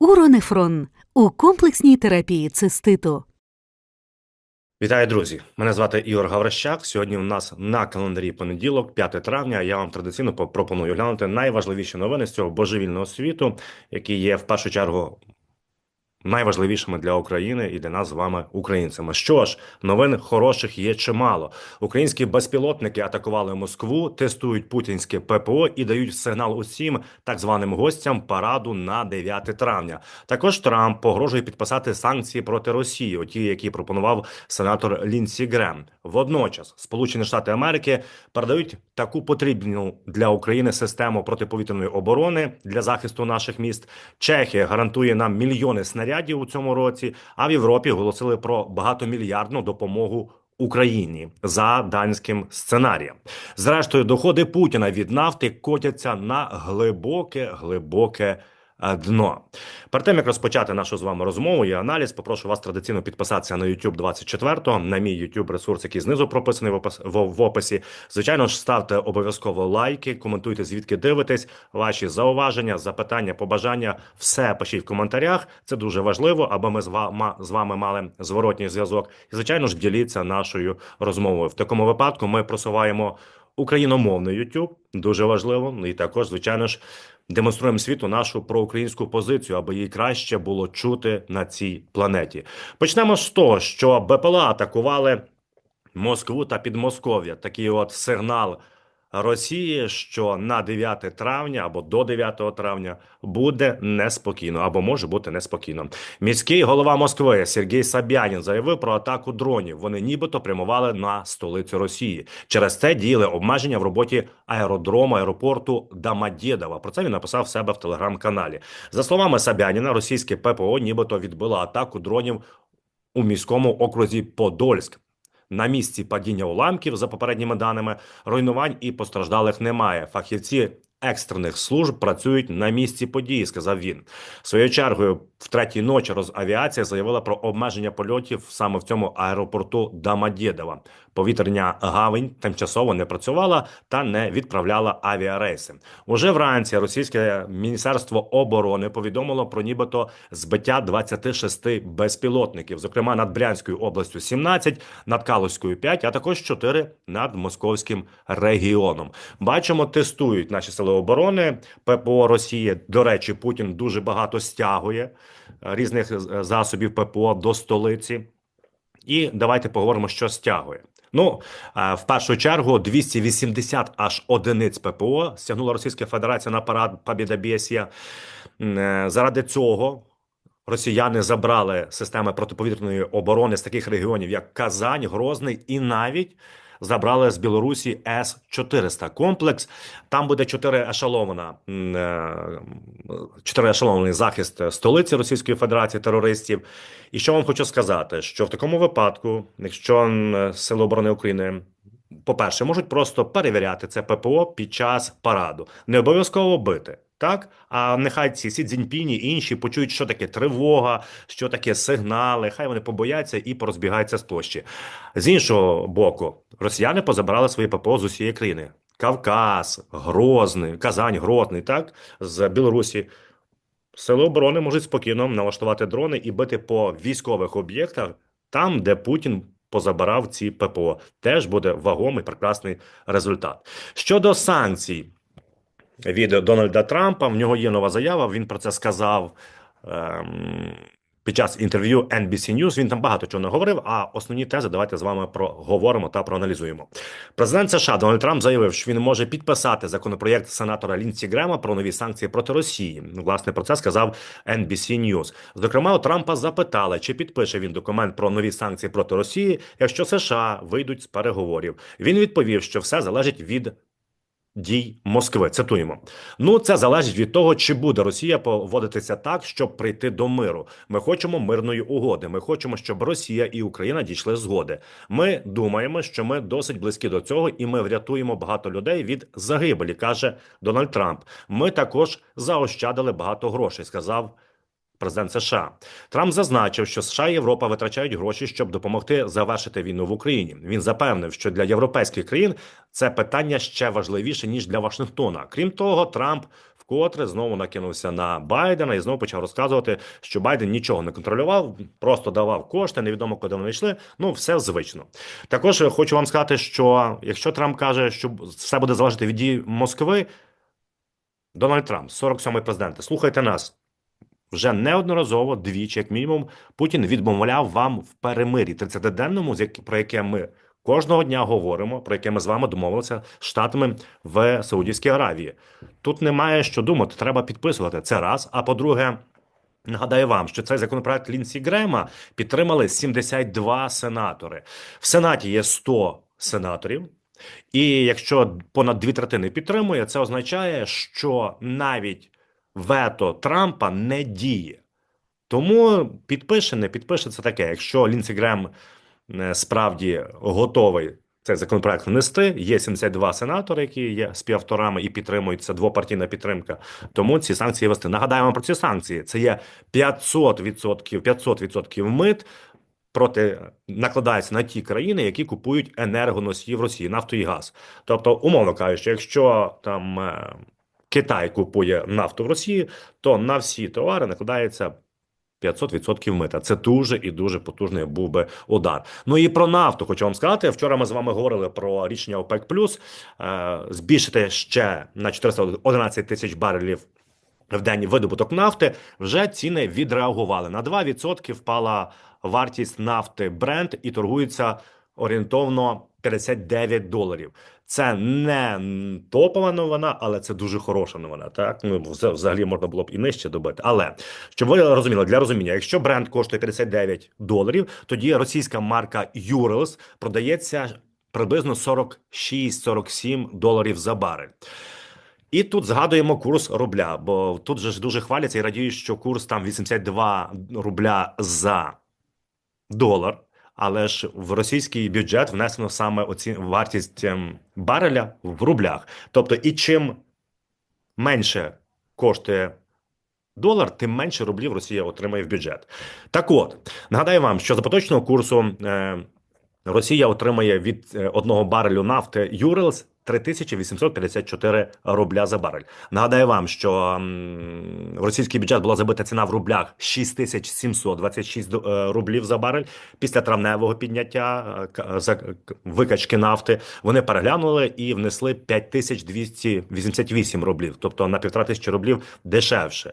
Уронефрон у комплексній терапії циститу. Вітаю, друзі! Мене звати Ігор Гаврищак. Сьогодні у нас на календарі понеділок, 5 травня. Я вам традиційно по- пропоную глянути найважливіші новини з цього божевільного світу, які є в першу чергу найважливішими для України і для нас з вами, українцями. Що ж, новин хороших є чимало. Українські безпілотники атакували Москву, тестують путінське ППО і дають сигнал усім так званим гостям параду на 9 травня. Також Трамп погрожує підписати санкції проти Росії, ті, які пропонував сенатор Лінсі Грем. Водночас, Сполучені Штати Америки передають таку потрібну для України систему протиповітряної оборони для захисту наших міст. Чехія гарантує нам мільйони снарядів у цьому році. А в Європі оголосили про багатомільярдну допомогу. Україні за данським сценарієм, зрештою, доходи Путіна від нафти котяться на глибоке, глибоке дно. Перед тим як розпочати нашу з вами розмову і аналіз, попрошу вас традиційно підписатися на YouTube 24, на мій YouTube ресурс, який знизу прописаний в опис- в в описі. Звичайно ж, ставте обов'язково лайки, коментуйте звідки дивитесь, ваші зауваження, запитання, побажання. Все пишіть в коментарях. Це дуже важливо, аби ми з вами, з вами мали зворотній зв'язок. І звичайно ж, діліться нашою розмовою. В такому випадку ми просуваємо україномовний YouTube, дуже важливо. Ну І також, звичайно ж, демонструємо світу нашу проукраїнську позицію, аби її краще було чути на цій планеті. Почнемо з того, що БПЛА атакували Москву та Підмосков'я. Такий от сигнал Росії, що на 9 травня або до 9 травня буде неспокійно або може бути неспокійно. Міський голова Москви Сергій Сабянін заявив про атаку дронів. Вони нібито прямували на столицю Росії. Через це діяли обмеження в роботі аеродрому аеропорту Дамадєдова. Про це він написав себе в телеграм-каналі. За словами Сабяніна, російське ППО нібито відбило атаку дронів у міському окрузі Подольськ. На місці падіння уламків, за попередніми даними, руйнувань і постраждалих немає. Фахівці екстрених служб працюють на місці події, сказав він. Своєю чергою, в третій ночі Росавіація заявила про обмеження польотів саме в цьому аеропорту Дамадєдова. Повітряна гавань тимчасово не працювала та не відправляла авіарейси. Уже вранці російське міністерство оборони повідомило про нібито збиття 26 безпілотників, зокрема над Брянською областю 17, над Калузькою 5, а також 4 над Московським регіоном. Бачимо, тестують наші сили оборони. ППО Росії. До речі, Путін дуже багато стягує е, різних е, засобів ППО до столиці. І давайте поговоримо, що стягує. Ну, е, в першу чергу 280 аж одиниць ППО стягнула Російська Федерація на парад Побєдобєсія. Е, Заради цього росіяни забрали системи протиповітряної оборони з таких регіонів, як Казань, Грозний, і навіть забрали з Білорусі С-400 комплекс. Там буде чотири ешелована, е, чотири ешелований захист столиці Російської Федерації терористів. І що вам хочу сказати, що в такому випадку, якщо Сили оборони України. По-перше, можуть просто перевіряти це ППО під час параду, не обов'язково бити. Так, а нехай ці Сі Цзіньпіні і інші почують, що таке тривога, що таке сигнали. Хай вони побояться і порозбігаються з площі. З іншого боку, росіяни позабирали свої ППО з усієї країни: Кавказ, Грозний, Казань, Грозний, так з Білорусі. Сили оборони можуть спокійно налаштувати дрони і бити по військових об'єктах там, де Путін позабирав ці ППО. Теж буде вагомий прекрасний результат. Щодо санкцій від Дональда Трампа, в нього є нова заява. Він про це сказав. Ем... Під час інтерв'ю NBC News він там багато чого не говорив. А основні тези давайте з вами проговоримо та проаналізуємо. Президент США Дональд Трамп заявив, що він може підписати законопроєкт сенатора Лінсі Грема про нові санкції проти Росії. Власне про це сказав NBC News. Зокрема, у Трампа запитали, чи підпише він документ про нові санкції проти Росії, якщо США вийдуть з переговорів. Він відповів, що все залежить від дій Москви. Цитуємо. Ну, це залежить від того, чи буде Росія поводитися так, щоб прийти до миру. Ми хочемо мирної угоди. Ми хочемо, щоб Росія і Україна дійшли згоди. Ми думаємо, що ми досить близькі до цього, і ми врятуємо багато людей від загибелі, каже Дональд Трамп. Ми також заощадили багато грошей, сказав. Президент США Трамп зазначив, що США і Європа витрачають гроші, щоб допомогти завершити війну в Україні. Він запевнив, що для європейських країн це питання ще важливіше ніж для Вашингтона. Крім того, Трамп вкотре знову накинувся на Байдена і знову почав розказувати, що Байден нічого не контролював, просто давав кошти, невідомо куди вони йшли. Ну, все звично. Також хочу вам сказати, що якщо Трамп каже, що все буде залежати від дій Москви, Дональд Трамп, 47-й президент, слухайте нас. Вже неодноразово, двічі, як мінімум, Путін відмовляв вам в перемирі 30-денному, з про яке ми кожного дня говоримо, про яке ми з вами домовилися з штатами в Саудівській Аравії. Тут немає що думати, треба підписувати. Це раз. А по-друге, нагадаю вам, що цей законопроект Лінсі Грема підтримали 72 сенатори. В Сенаті є 100 сенаторів. І якщо понад дві третини підтримує, це означає, що навіть вето Трампа не діє. Тому підпише, не підпише це таке. Якщо Лінсі Грем е, справді готовий цей законопроект внести, є 72 сенатори, які є співавторами і підтримують це двопартійна підтримка. Тому ці санкції вести. Нагадаємо про ці санкції. Це є 500%, 500% мит проти накладається на ті країни, які купують енергоносії в Росії, нафту і газ. Тобто, умовно кажучи, якщо там е, Китай купує нафту в Росії, то на всі товари накладається 500% мита. Це дуже і дуже потужний був би удар. Ну і про нафту хочу вам сказати. Вчора ми з вами говорили про рішення ОПЕК+, е, збільшити ще на 411 тисяч барелів в день видобуток нафти. Вже ціни відреагували. На 2% впала вартість нафти Brent і торгується орієнтовно 59 доларів. Це не топова новина, але це дуже хороша новина. Так ну взагалі можна було б і нижче добити. Але щоб ви розуміли, для розуміння, якщо бренд коштує 59 доларів, тоді російська марка Urals продається приблизно 46-47 доларів за барель. І тут згадуємо курс рубля, бо тут же ж дуже хваляться і радіють, що курс там 82 рубля за долар. Але ж в російський бюджет внесено саме оці вартість ем, бареля в рублях. Тобто, і чим менше коштує долар, тим менше рублів Росія отримає в бюджет. Так от, нагадаю вам, що за поточного курсу е, Росія отримає від е, одного барелю нафти Юрелс 3854 рубля за барель. Нагадаю вам, що в російський бюджет була забита ціна в рублях 6726 до- е, рублів за барель. Після травневого підняття е, викачки нафти вони переглянули і внесли 5288 рублів, тобто на півтора тисячі рублів дешевше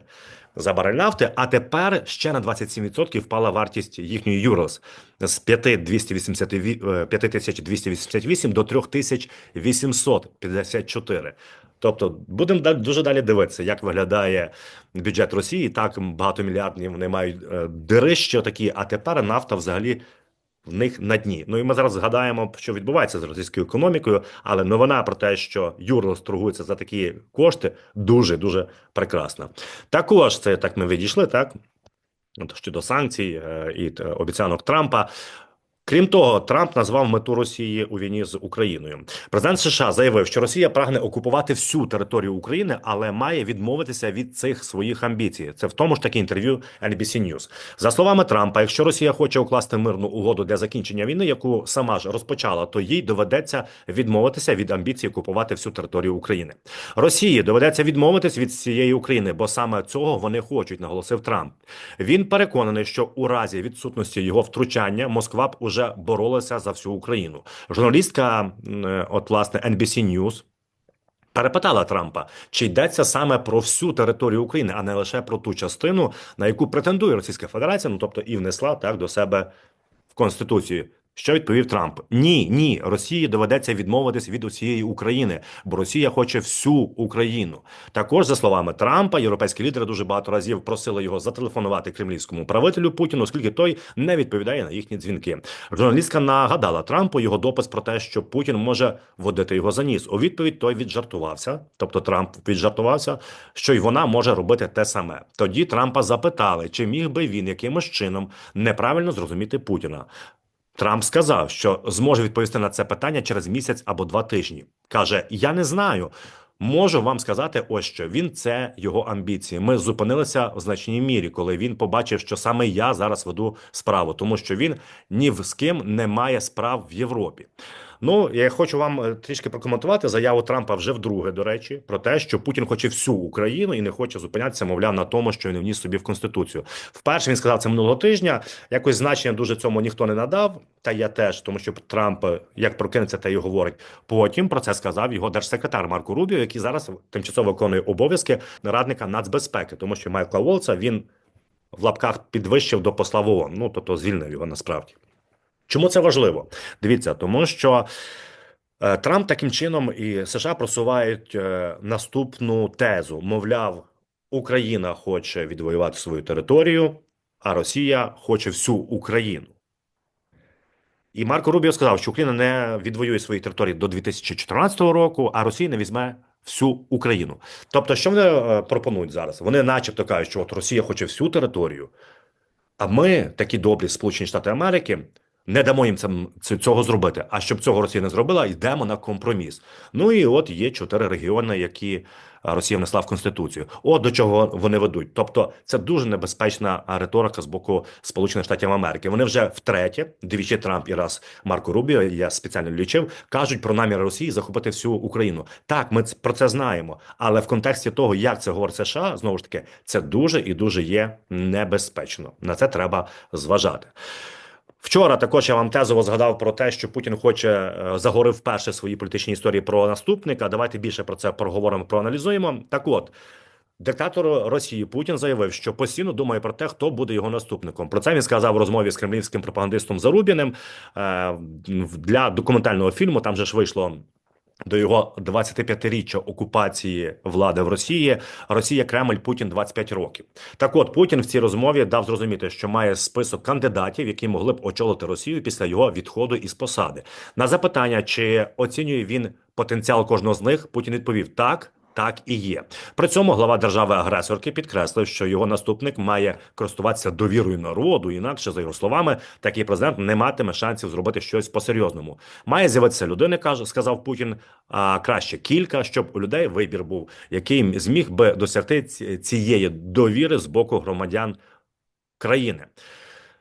за барель нафти. А тепер ще на 27% впала вартість їхньої Юрос з 5288 е, 5288 до 3854. Тобто будемо дуже далі дивитися, як виглядає бюджет Росії. Так багатомільярдні вони мають е, дирища такі, а тепер нафта взагалі в них на дні. Ну і ми зараз згадаємо, що відбувається з російською економікою, але новина про те, що Юрлос торгується за такі кошти, дуже дуже прекрасна. Також це так ми відійшли, так щодо санкцій е, і е, обіцянок Трампа. Крім того, Трамп назвав мету Росії у війні з Україною. Президент США заявив, що Росія прагне окупувати всю територію України, але має відмовитися від цих своїх амбіцій. Це в тому ж таки інтерв'ю NBC News. За словами Трампа, якщо Росія хоче укласти мирну угоду для закінчення війни, яку сама ж розпочала, то їй доведеться відмовитися від амбіції окупувати всю територію України. Росії доведеться відмовитись від цієї України, бо саме цього вони хочуть, наголосив Трамп. Він переконаний, що у разі відсутності його втручання Москва б уже боролася за всю Україну. Журналістка, е, от власне NBC News, перепитала Трампа, чи йдеться саме про всю територію України, а не лише про ту частину, на яку претендує Російська Федерація, ну тобто і внесла так до себе в конституцію. Що відповів Трамп? Ні, ні, Росії доведеться відмовитись від усієї України, бо Росія хоче всю Україну. Також за словами Трампа, європейські лідери дуже багато разів просили його зателефонувати кремлівському правителю Путіну, оскільки той не відповідає на їхні дзвінки. Журналістка нагадала Трампу його допис про те, що Путін може водити його за ніс. У відповідь той віджартувався, тобто Трамп віджартувався, що й вона може робити те саме. Тоді Трампа запитали, чи міг би він якимось чином неправильно зрозуміти Путіна. Трамп сказав, що зможе відповісти на це питання через місяць або два тижні. Каже: Я не знаю. Можу вам сказати, ось що він це його амбіції. Ми зупинилися в значній мірі, коли він побачив, що саме я зараз веду справу, тому що він ні з ким не має справ в Європі. Ну, я хочу вам е, трішки прокоментувати заяву Трампа вже вдруге, до речі, про те, що Путін хоче всю Україну і не хоче зупинятися, мовляв, на тому, що він вніс собі в конституцію. Вперше він сказав це минулого тижня. Якось значення дуже цьому ніхто не надав. Та я теж, тому що Трамп е, як прокинеться, та й говорить. Потім про це сказав його держсекретар Марко Рубіо, який зараз тимчасово виконує обов'язки радника нацбезпеки, тому що Майкла Волца він в лапках підвищив до посла ООН. Ну тобто звільнив його насправді. Чому це важливо? Дивіться, тому що е, Трамп таким чином і США просувають е, наступну тезу: мовляв, Україна хоче відвоювати свою територію, а Росія хоче всю Україну. І Марко Рубіо сказав, що Україна не відвоює свої території до 2014 року, а Росія не візьме всю Україну. Тобто, що вони е, пропонують зараз? Вони, начебто, кажуть, що от Росія хоче всю територію, а ми, такі добрі Сполучені Штати Америки, не дамо їм цього зробити. А щоб цього Росія не зробила, йдемо на компроміс. Ну і от є чотири регіони, які Росія внесла в конституцію. От до чого вони ведуть. Тобто, це дуже небезпечна риторика з боку Сполучених Штатів Америки. Вони вже втретє, двічі Трамп і раз Марко Рубіо, я спеціально лічив, кажуть про намір Росії захопити всю Україну. Так, ми про це знаємо, але в контексті того, як це говорить США, знову ж таки, це дуже і дуже є небезпечно. На це треба зважати. Вчора також я вам тезово згадав про те, що Путін хоче загорив вперше в своїй політичній історії про наступника. Давайте більше про це проговоримо, проаналізуємо. Так от. Диктатор Росії Путін заявив, що постійно думає про те, хто буде його наступником. Про це він сказав у розмові з кремлівським пропагандистом Зарубіним е, для документального фільму. Там же ж вийшло до його 25-річчя окупації влади в Росії. Росія Кремль Путін 25 років. Так от Путін в цій розмові дав зрозуміти, що має список кандидатів, які могли б очолити Росію після його відходу із посади. На запитання, чи оцінює він потенціал кожного з них, Путін відповів так. Так і є. При цьому глава держави-агресорки підкреслив, що його наступник має користуватися довірою народу. Інакше, за його словами, такий президент не матиме шансів зробити щось по-серйозному. Має з'явитися людина, каже, сказав Путін. А краще кілька, щоб у людей вибір був, який зміг би досягти цієї довіри з боку громадян країни.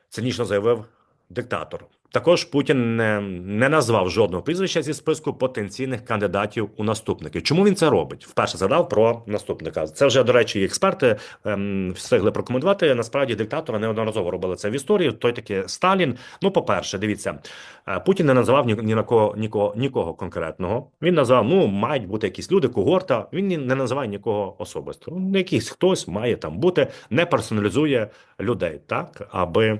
Цинічно заявив диктатор. Також Путін не, не назвав жодного прізвища зі списку потенційних кандидатів у наступники. Чому він це робить? Вперше згадав про наступника. Це вже, до речі, експерти ем, встигли прокоментувати. Насправді диктатора неодноразово робили це в історії. Той таки Сталін. Ну, по-перше, дивіться, е, Путін не називав ні, ні на кого нікого, нікого конкретного. Він назвав, ну, мають бути якісь люди, когорта. Він не називає нікого особисто. Ну, Якийсь хтось має там бути, не персоналізує людей, так, аби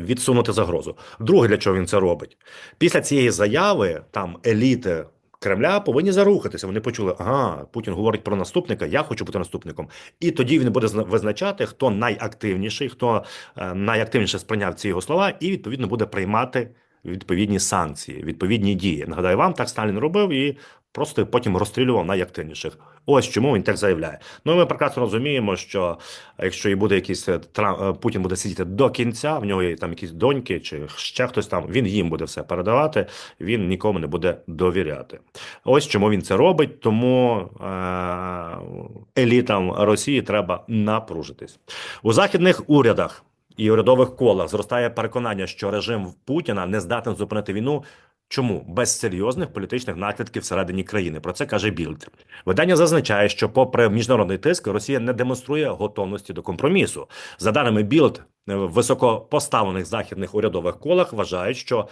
відсунути загрозу. Друге, для чого він це робить? Після цієї заяви там еліти Кремля повинні зарухатися. Вони почули, ага, Путін говорить про наступника, я хочу бути наступником. І тоді він буде зна- визначати, хто найактивніший, хто е, найактивніше сприйняв ці його слова, і відповідно буде приймати відповідні санкції, відповідні дії. Нагадаю вам, так Сталін робив і просто потім розстрілював найактивніших. Ось чому він так заявляє. Ну ми прекрасно розуміємо, що якщо і буде якийсь е, Тра- е, Путін буде сидіти до кінця, в нього є там якісь доньки чи ще хтось там, він їм буде все передавати, він нікому не буде довіряти. Ось чому він це робить. Тому е- елітам Росії треба напружитись у західних урядах. І урядових колах зростає переконання, що режим Путіна не здатен зупинити війну. Чому без серйозних політичних наслідків всередині країни? Про це каже Білд. Видання зазначає, що, попри міжнародний тиск, Росія не демонструє готовності до компромісу. За даними Білд, в високопоставлених західних урядових колах вважають, що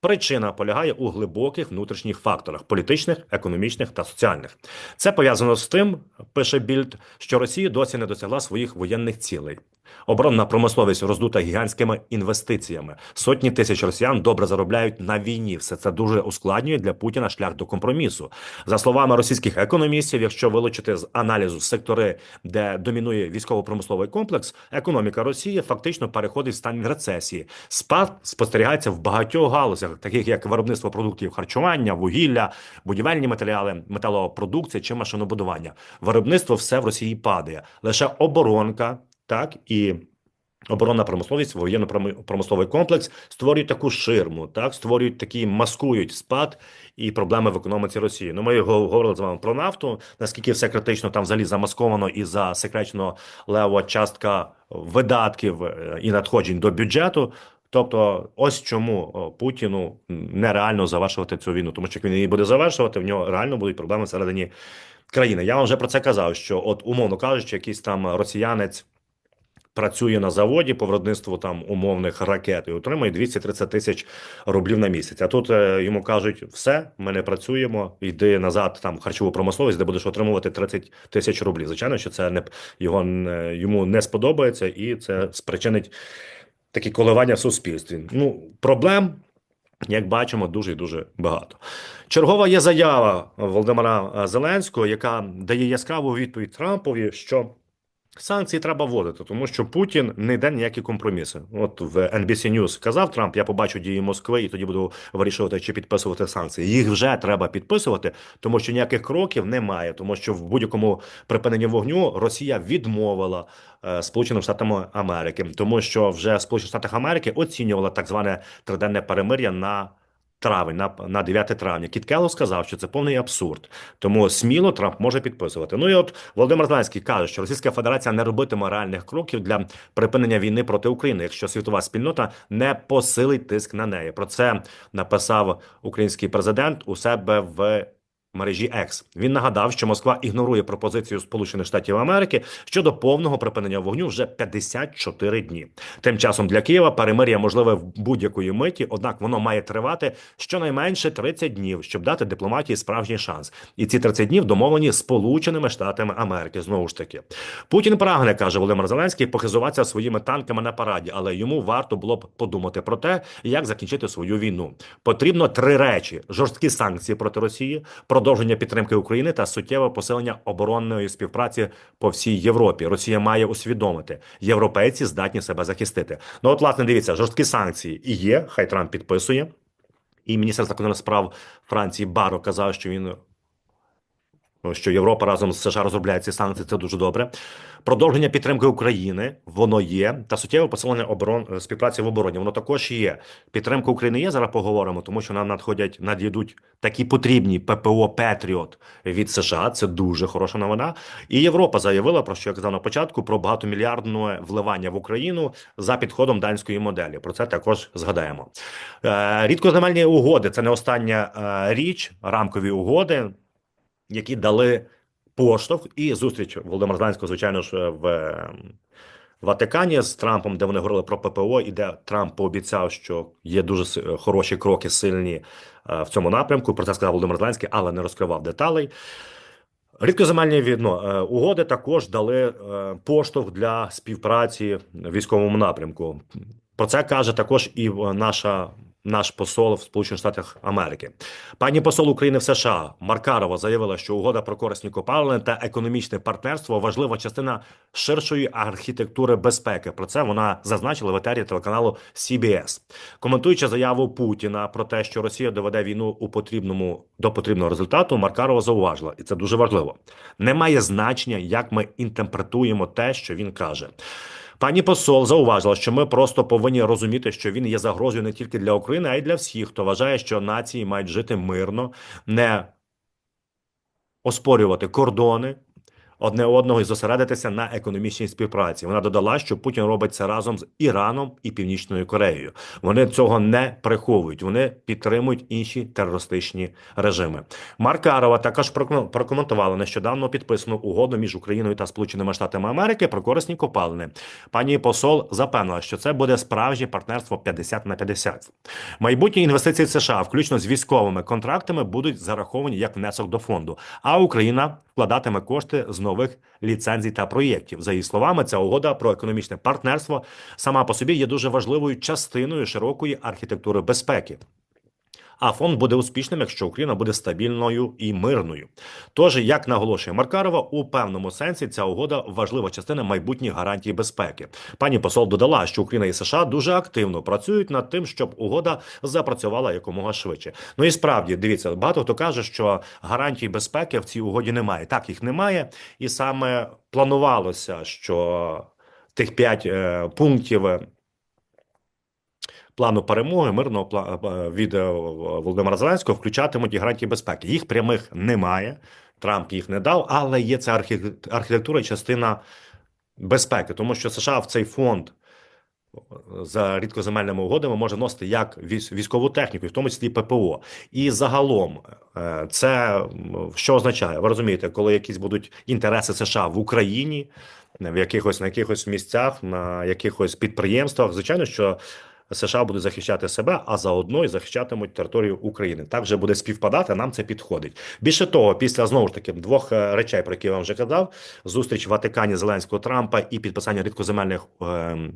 Причина полягає у глибоких внутрішніх факторах політичних, економічних та соціальних. Це пов'язано з тим, пише Більд, що Росія досі не досягла своїх воєнних цілей. Оборонна промисловість роздута гігантськими інвестиціями. Сотні тисяч росіян добре заробляють на війні. Все це дуже ускладнює для Путіна шлях до компромісу. За словами російських економістів, якщо вилучити з аналізу сектори, де домінує військово-промисловий комплекс, економіка Росії фактично переходить в стан рецесії. Спад спостерігається в багатьох галузях, таких як виробництво продуктів харчування, вугілля, будівельні матеріали, металопродукція чи машинобудування. Виробництво все в Росії падає. Лише оборонка, так і. Оборонна промисловість, воєнно-промисловий комплекс створюють таку ширму, так створюють такі, маскують спад і проблеми в економіці Росії. Ну, ми говорили з вами про нафту. Наскільки все критично там взагалі замасковано і засекречено лева частка видатків е, і надходжень до бюджету. Тобто, ось чому Путіну нереально завершувати цю війну, тому що як він її буде завершувати, в нього реально будуть проблеми всередині країни. Я вам вже про це казав, що, от, умовно кажучи, якийсь там росіянець працює на заводі по виробництву там умовних ракет і отримує 230 тисяч рублів на місяць. А тут е, йому кажуть: все, ми не працюємо, йди назад там харчову промисловість, де будеш отримувати 30 тисяч рублів. Звичайно, що це не його не- йому не сподобається, і це спричинить такі коливання в суспільстві. Ну, проблем, як бачимо, дуже і дуже багато. Чергова є заява Володимира е, Зеленського, яка дає яскраву відповідь Трампові, що санкції треба вводити, тому що Путін не йде ніякі компроміси. От в NBC News казав Трамп: я побачу дії Москви і тоді буду вирішувати, чи підписувати санкції. Їх вже треба підписувати, тому що ніяких кроків немає, тому що в будь-якому припиненні вогню Росія відмовила е, Сполученим Штатам Америки, тому що вже Сполучені Штати Америки оцінювала так зване триденне перемир'я на. Травень на, на 9 травня Кіт Келло сказав, що це повний абсурд. Тому сміло Трамп може підписувати. Ну і от Володимир Зеленський каже, що Російська Федерація не робитиме реальних кроків для припинення війни проти України, якщо світова спільнота не посилить тиск на неї. Про це написав український президент у себе в. Мережі X. він нагадав, що Москва ігнорує пропозицію Сполучених Штатів Америки щодо повного припинення вогню вже 54 дні. Тим часом для Києва перемир'я можливе в будь-якої миті, однак воно має тривати щонайменше 30 днів, щоб дати дипломатії справжній шанс. І ці 30 днів домовлені Сполученими Штатами Америки. Знову ж таки, Путін прагне, каже Володимир Зеленський, похизуватися своїми танками на параді, але йому варто було б подумати про те, як закінчити свою війну. Потрібно три речі: жорсткі санкції проти Росії, продовження підтримки України та суттєве посилення оборонної співпраці по всій Європі. Росія має усвідомити, європейці здатні себе захистити. Ну от, власне, дивіться, жорсткі санкції і є. Хай Трамп підписує. І міністр закордонних справ Франції Баро казав, що він що Європа разом з США розробляє ці санкції. Це дуже добре. Продовження підтримки України воно є, та суттєве посилення оборон е, співпраці в обороні. Воно також є. Підтримка України є. Зараз поговоримо, тому що нам надходять надійдуть такі потрібні ППО Петріот від США. Це дуже хороша новина. І Європа заявила про що я казав на початку про багатомільярдне вливання в Україну за підходом данської моделі. Про це також згадаємо. Е, Рідкоземельні угоди це не остання е, річ, рамкові угоди які дали поштовх і зустріч Володимира Зеленського, звичайно ж, в Ватикані з Трампом, де вони говорили про ППО, і де Трамп пообіцяв, що є дуже хороші кроки сильні е, в цьому напрямку. Про це сказав Володимир Зеленський, але не розкривав деталей. Рідкоземельні відно е, угоди також дали е, поштовх для співпраці в військовому напрямку. Про це каже також і наша. Наш посол в Сполучених Штатах Америки, пані посол України в США Маркарова заявила, що угода про корисні копалини та економічне партнерство важлива частина ширшої архітектури безпеки. Про це вона зазначила в етері телеканалу CBS. Коментуючи заяву Путіна про те, що Росія доведе війну у потрібному до потрібного результату, Маркарова зауважила, і це дуже важливо. Немає значення, як ми інтерпретуємо те, що він каже. Пані посол зауважила, що ми просто повинні розуміти, що він є загрозою не тільки для України, а й для всіх, хто вважає, що нації мають жити мирно, не оспорювати кордони одне одного і зосередитися на економічній співпраці. Вона додала, що Путін робить це разом з Іраном і Північною Кореєю. Вони цього не приховують. Вони підтримують інші терористичні режими. Маркарова також проком- прокоментувала нещодавно підписану угоду між Україною та Сполученими Штатами Америки про корисні копалини. Пані посол запевнила, що це буде справжнє партнерство 50 на 50. Майбутні інвестиції США, включно з військовими контрактами, будуть зараховані як внесок до фонду. А Україна вкладатиме кошти з нових ліцензій та проєктів. За її словами, ця угода про економічне партнерство сама по собі є дуже важливою частиною широкої архітектури безпеки. А фонд буде успішним, якщо Україна буде стабільною і мирною. Тож, як наголошує Маркарова, у певному сенсі ця угода важлива частина майбутніх гарантій безпеки. Пані посол додала, що Україна і США дуже активно працюють над тим, щоб угода запрацювала якомога швидше. Ну і справді дивіться, багато хто каже, що гарантій безпеки в цій угоді немає. Так їх немає, і саме планувалося, що тих п'ять е, пунктів. Е, Плану перемоги мирного пла- е, від е, Володимира Зеленського включатимуть і гарантії безпеки. Їх прямих немає. Трамп їх не дав, але є ця архі- архітектура частина безпеки, тому що США в цей фонд за рідкоземельними угодами може носити як військ- військову техніку, в тому числі ППО. І загалом е, це що означає? Ви розумієте, коли якісь будуть інтереси США в Україні, в якихось на якихось місцях, на якихось підприємствах, звичайно, що. США будуть захищати себе, а заодно і захищатимуть територію України. Так вже буде співпадати. Нам це підходить. Більше того, після знову ж таки двох е, речей, про які я вам вже казав: зустріч в Ватикані Зеленського Трампа і підписання рідкоземельних ем,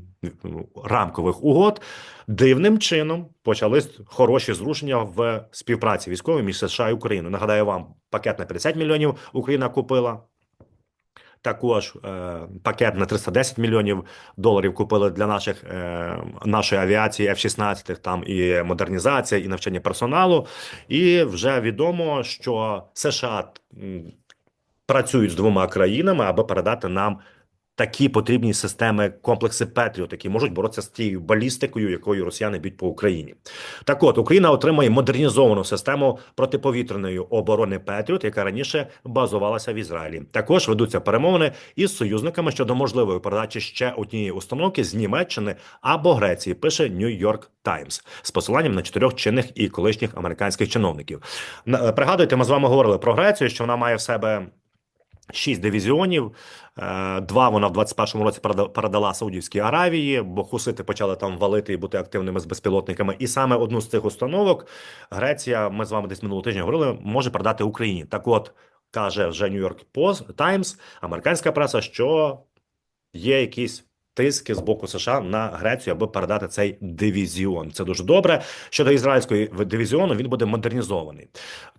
рамкових угод. Дивним чином почались хороші зрушення в співпраці військовій між США і Україною. Нагадаю вам, пакет на 50 мільйонів Україна купила. Також е, пакет на 310 мільйонів доларів купили для наших е, нашої авіації F-16, там і модернізація, і навчання персоналу. І вже відомо, що США працюють з двома країнами, аби передати нам такі потрібні системи комплекси Петріот, які можуть боротися з тією балістикою, якою росіяни б'ють по Україні. Так от Україна отримає модернізовану систему протиповітряної оборони Петріот, яка раніше базувалася в Ізраїлі. Також ведуться перемовини із союзниками щодо можливої передачі ще однієї установки з Німеччини або Греції. Пише New-York Times з посиланням на чотирьох чинних і колишніх американських чиновників. Пригадуйте, ми з вами говорили про Грецію, що вона має в себе. Шість дивізіонів, Е, два вона в 21-му році переда- передала Саудівській Аравії, бо хусити почали там валити і бути активними з безпілотниками. І саме одну з цих установок Греція, ми з вами десь минулого тижня говорили, може продати Україні. Так от каже вже Нью-Йорк Таймс, американська преса, що є якісь тиски з боку США на Грецію, аби передати цей дивізіон. Це дуже добре. Щодо ізраїльської дивізіону, він буде модернізований.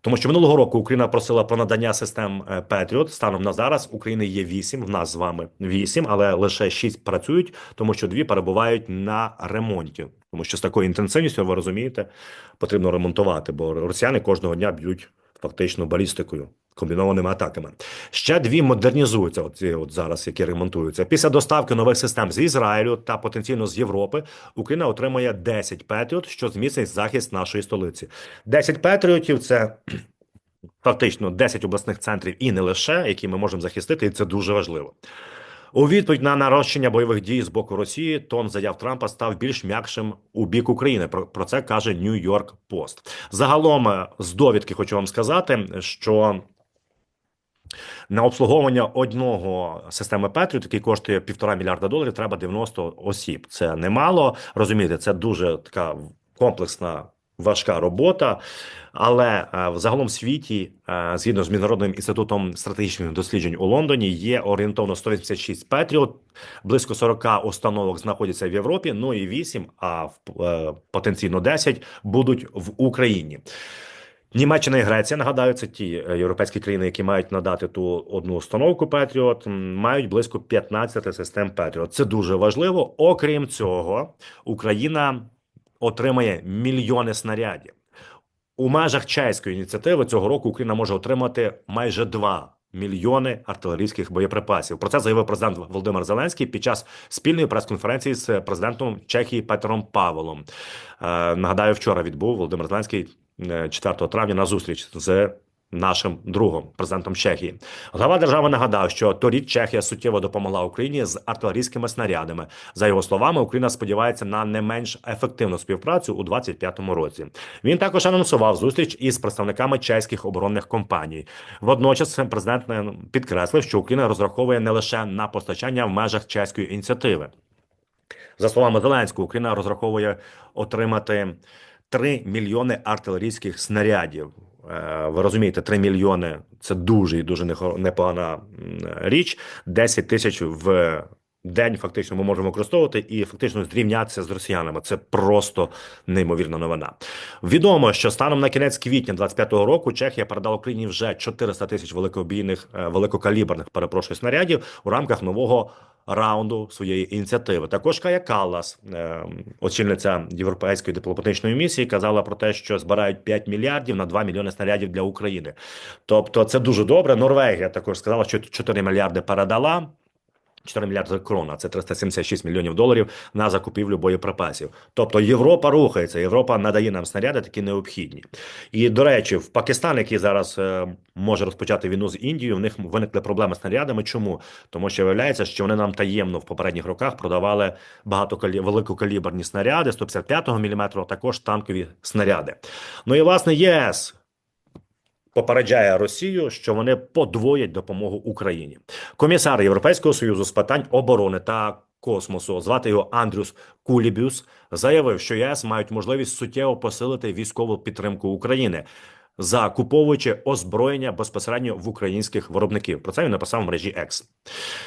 Тому що минулого року Україна просила про надання систем е, Петріот. Станом на зараз України є 8, в нас з вами 8, але лише 6 працюють, тому що дві перебувають на ремонті. Тому що з такою інтенсивністю, ви розумієте, потрібно ремонтувати, бо росіяни кожного дня б'ють фактично балістикою. Комбінованими атаками ще дві модернізуються. От от зараз, які ремонтуються. Після доставки нових систем з Ізраїлю та потенційно з Європи Україна отримає 10 Петріот, що зміцнить захист нашої столиці. 10 Петріотів це фактично 10 обласних центрів і не лише, які ми можемо захистити, і це дуже важливо. У відповідь на нарощення бойових дій з боку Росії тон заяв Трампа став більш м'якшим у бік України. Про, про це каже York Post. Загалом е, з довідки хочу вам сказати, що на обслуговування одного системи Петріот, який коштує півтора мільярда доларів, треба 90 осіб. Це немало. Розумієте, це дуже така комплексна. Важка робота, але е, в загалом світі, е, згідно з міжнародним інститутом стратегічних досліджень у Лондоні, є орієнтовно 186 Петріот, близько 40 установок знаходяться в Європі. Ну і 8, а е, потенційно 10 будуть в Україні. Німеччина і Греція, нагадаю, це ті е, європейські країни, які мають надати ту одну установку Петріот, мають близько 15 систем Петріот. Це дуже важливо. Окрім цього, Україна отримає мільйони снарядів. У межах чеської ініціативи цього року Україна може отримати майже 2 мільйони артилерійських боєприпасів. Про це заявив президент Володимир Зеленський під час спільної прес-конференції з президентом Чехії Петром Павелом. Е, Нагадаю, вчора відбув Володимир Зеленський 4 травня на зустріч з нашим другом, президентом Чехії. Глава держави нагадав, що торік Чехія суттєво допомогла Україні з артилерійськими снарядами. За його словами, Україна сподівається на не менш ефективну співпрацю у 2025 році. Він також анонсував зустріч із представниками чеських оборонних компаній. Водночас президент е, підкреслив, що Україна розраховує не лише на постачання в межах чеської ініціативи. За словами Зеленського, Україна розраховує отримати 3 мільйони артилерійських снарядів. Е, Ви розумієте, 3 мільйони це дуже і дуже непогана річ. 10 тисяч в день фактично ми можемо використовувати і фактично зрівнятися з росіянами. Це просто неймовірна новина. Відомо, що станом на кінець квітня 25-го року Чехія передала Україні вже 400 тисяч великобійних е, великокаліберних перепрошую снарядів у рамках нового раунду своєї ініціативи. Також Кая Каллас, е, очільниця європейської дипломатичної місії, казала про те, що збирають 5 мільярдів на 2 мільйони снарядів для України. Тобто, це дуже добре. Норвегія також сказала, що 4 мільярди передала. 4 мільярди крон, а це 376 мільйонів доларів на закупівлю боєприпасів. Тобто Європа рухається, Європа надає нам снаряди, такі необхідні. І до речі, в Пакистан, який зараз е, може розпочати війну з Індією, в них виникли проблеми з снарядами. Чому? Тому що виявляється, що вони нам таємно в попередніх роках продавали багатокалі... великокаліберні снаряди 155-го мм, а також танкові снаряди. Ну і власне ЄС попереджає Росію, що вони подвоять допомогу Україні. Комісар Європейського союзу з питань оборони та космосу, звати його Андрюс Кулібюс, заявив, що ЄС мають можливість суттєво посилити військову підтримку України. Закуповуючи озброєння безпосередньо в українських виробників, про це він написав в мережі X.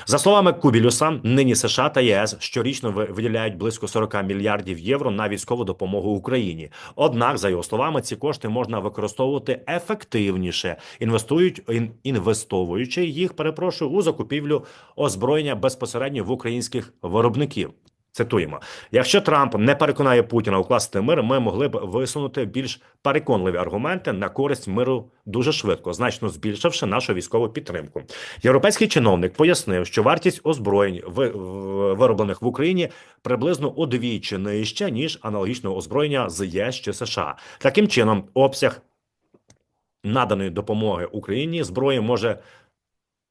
За словами Кубілюса, нині США та ЄС щорічно виділяють близько 40 мільярдів євро на військову допомогу Україні. Однак, за його словами, ці кошти можна використовувати ефективніше, інвестують інвестовуючи їх, перепрошую, у закупівлю озброєння безпосередньо в українських виробників. Цитуємо: якщо Трамп не переконає Путіна укласти мир, ми могли б висунути більш переконливі аргументи на користь миру дуже швидко, значно збільшивши нашу військову підтримку. Європейський чиновник пояснив, що вартість озброєнь, вироблених в Україні, приблизно удвічі нижча ніж аналогічного озброєння з ЄС чи США. Таким чином, обсяг наданої допомоги Україні зброї може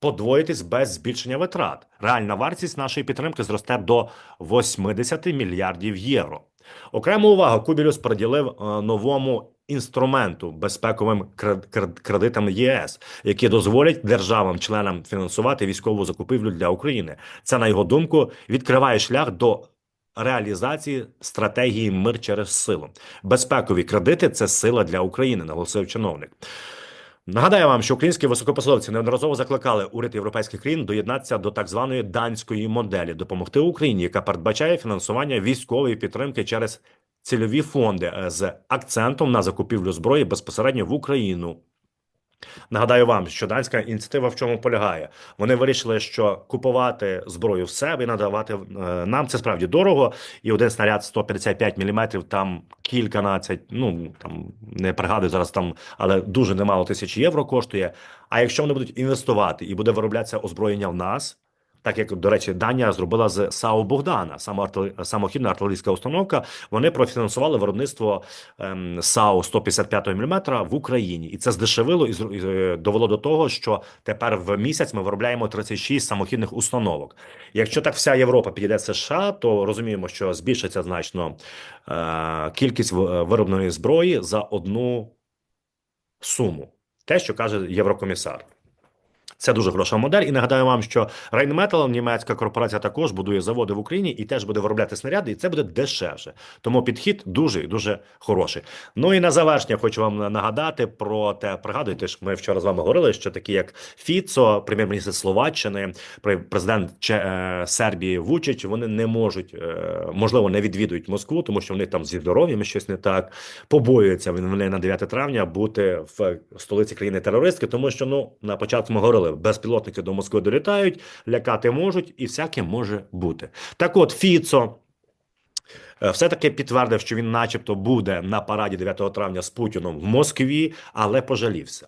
подвоїтись без збільшення витрат. Реальна вартість нашої підтримки зросте до 80 мільярдів євро. Окрему увагу Кубілюс приділив е, новому інструменту безпековим кред- кред- кредитам ЄС, які дозволять державам-членам фінансувати військову закупівлю для України. Це, на його думку, відкриває шлях до реалізації стратегії мир через силу. Безпекові кредити це сила для України, наголосив чиновник. Нагадаю вам, що українські високопосадовці неодноразово закликали уряд європейських країн доєднатися до так званої данської моделі, допомогти Україні, яка передбачає фінансування військової підтримки через цільові фонди е, з акцентом на закупівлю зброї безпосередньо в Україну. Нагадаю вам, що данська ініціатива в чому полягає. Вони вирішили, що купувати зброю в себе і надавати е, нам це справді дорого. І один снаряд 155 мм, там кільканадцять, ну там не пригадую зараз там, але дуже немало тисяч євро коштує. А якщо вони будуть інвестувати і буде вироблятися озброєння в нас. Так як, до речі, Данія зробила з САУ Богдана, самохідна артилерійська установка. Вони профінансували виробництво САУ 155 мм в Україні, і це здешевило і, е, довело до того, що тепер в місяць ми виробляємо 36 самохідних установок. Якщо так вся Європа підійде США, то розуміємо, що збільшиться значно е, кількість в- виробленої зброї за одну суму. Те, що каже Єврокомісар. Це дуже хороша модель. І нагадаю вам, що Rheinmetall, німецька корпорація, також будує заводи в Україні і теж буде виробляти снаряди, і це буде дешевше. Тому підхід дуже і дуже хороший. Ну і на завершення хочу вам нагадати про те, пригадуєте ж, ми вчора з вами говорили, що такі як Фіцо, прем'єр-міністр Словаччини, пре- президент е, Сербії Вучич, вони не можуть, е, можливо, не відвідують Москву, тому що в них там зі здоров'ям щось не так. Побоюються вони на 9 травня бути в столиці країни терористки, тому що ну на початку ми говорили, безпілотники до Москви долітають, лякати можуть, і всяке може бути. Так, от Фіцо. е, Все-таки підтвердив, що він, начебто, буде на параді 9 травня з Путіном в Москві, але пожалівся.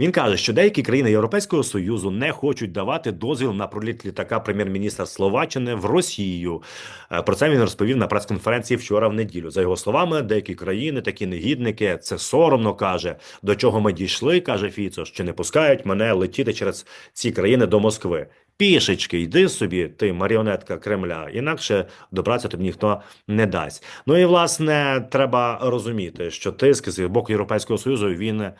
Він каже, що деякі країни Європейського Союзу не хочуть давати дозвіл на проліт літака прем'єр-міністра Словаччини в Росію. Е, Про це він розповів на прес-конференції вчора в неділю. За його словами, деякі країни, такі негідники, це соромно каже. До чого ми дійшли, каже Фіцо, що не пускають мене летіти через ці країни до Москви. Пішечки, йди собі, ти маріонетка Кремля, інакше добратися тобі ніхто не дасть. Ну і власне треба розуміти, що тиск з боку Європейського союзу він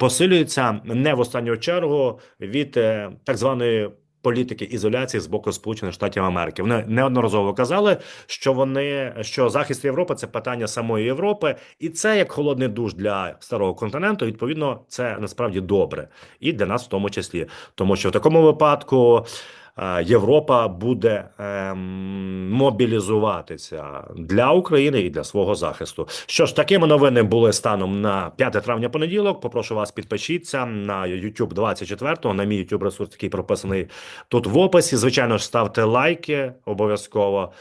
посилюється не в останню чергу від е, так званої. Політики ізоляції з боку Сполучених Штатів Америки вони неодноразово казали, що вони що захист Європи це питання самої Європи, і це як холодний душ для старого континенту. Відповідно, це насправді добре, і для нас в тому числі, тому що в такому випадку е, Європа буде ем, мобілізуватися для України і для свого захисту. Що ж, такими новини були станом на 5 травня понеділок. Попрошу вас підпишіться на YouTube 24, на мій YouTube ресурс, який прописаний тут в описі. Звичайно ж, ставте лайки обов'язково.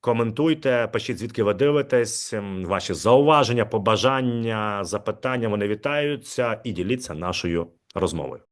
Коментуйте, пишіть, звідки ви дивитесь, ваші зауваження, побажання, запитання. Вони вітаються і діліться нашою розмовою.